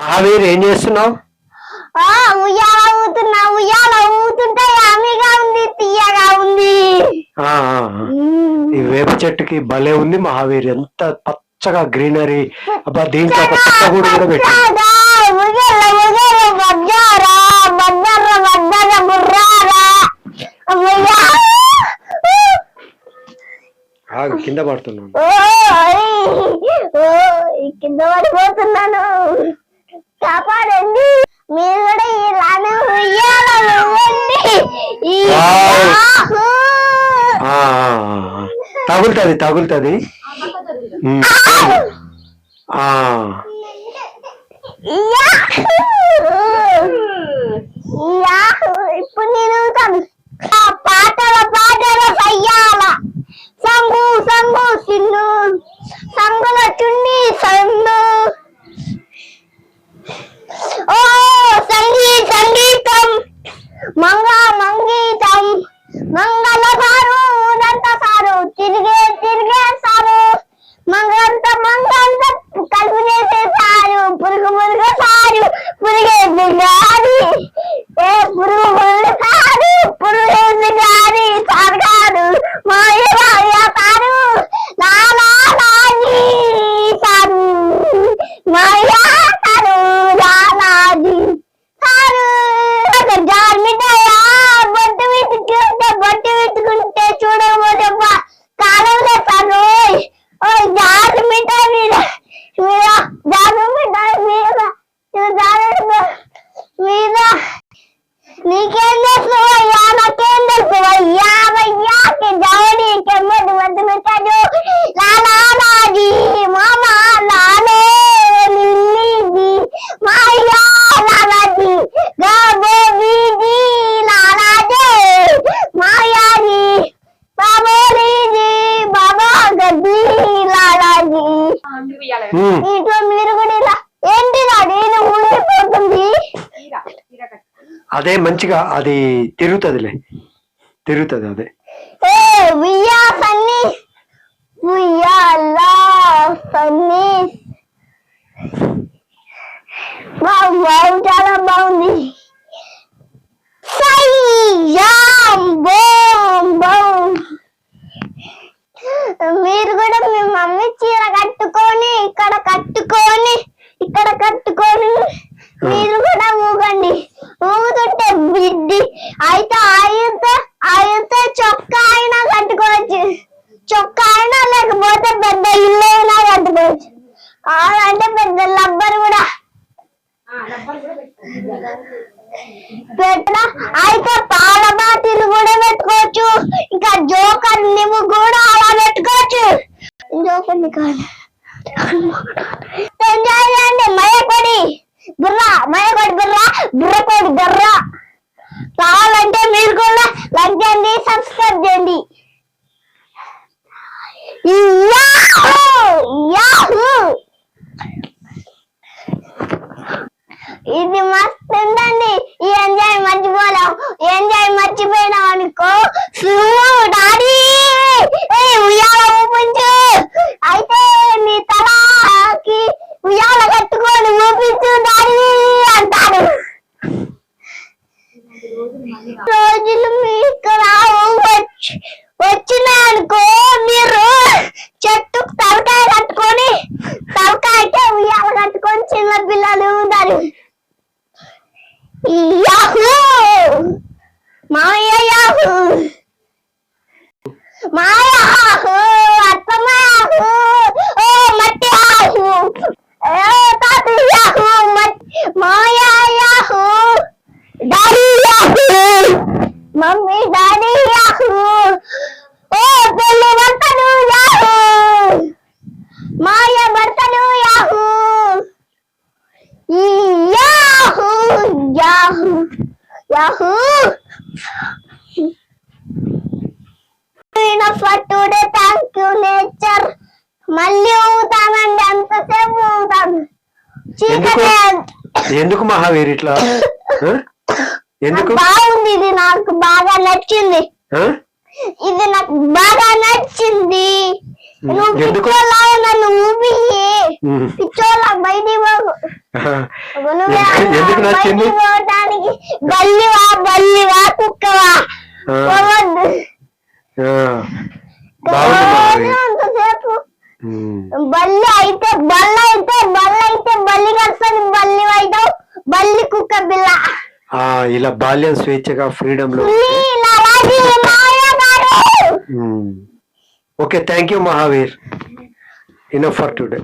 మహావీర్ ఏం చేస్తున్నావు? ఉయ్యాల ఊతున్నా ఉయ్యాల ఊతుంటే యామిగా ఉంది తీయగా ఉంది. ఈ వేప చెట్టుకి భలే ఉంది మహావీర్ ఎంత పచ్చగా గ్రీనరీ. అబ్బా దీంట్లో ఒక పచ్చ గూడు కూడా పెట్టి కింద పడుతున్నాను. కింద పడిపోతున్నాను. కాపాడండి. మీరు కూడా ఇలానే తగులుతుంది తగులుతుంది. ఇప్పుడు నేను తను. అదే మంచిగా అది తిరుగుతుందిలే. తిరుగుతుంది అదే. బాగుంది. కాదు. మయకొడి బుర్రా మయకొడి బుర్రా బుర్రకొడి బుర్రా. కావాలంటే మీరు కూడా లైక్ చేయండి సబ్స్క్రైబ్ చేయండి. ఇది మస్తు ఉందండి ఈ ఎంజాయ్ మర్చిపోలేం. ఎంజాయ్ మర్చిపోయినాం అనుకో ಮಾಯಾಹು ಅರ್ಥಮಾಹು ಓ ಮತ್ತೆ ಆಹು ಓ ತಾತಯಾಹು ಮತ್ ಮಾಯಾಯಾಹು for today thank you nature మళ్ళీ ఊతానండి అంతసేపు ఊతాను ఎందుకు? మహావీర్ ఇట్లా? ఎందుకు? బాగుంది ఇది నాకు బాగా నచ్చింది. ఇది నాకు బాగా నచ్చింది. ఎందుకు? నచ్చింది? బల్లివా కుక్కవా? బల్లి అయితే బల్ల అయితే బల్ల అయితే బల్లి కడుతుంది బల్లి అవుతావు బల్లి కుక్క బిల్ల ఆ, ఇలా బాల్యం స్వేచ్ఛగా ఫ్రీడమ్లో. Okay thank you Mahavir. Enough for today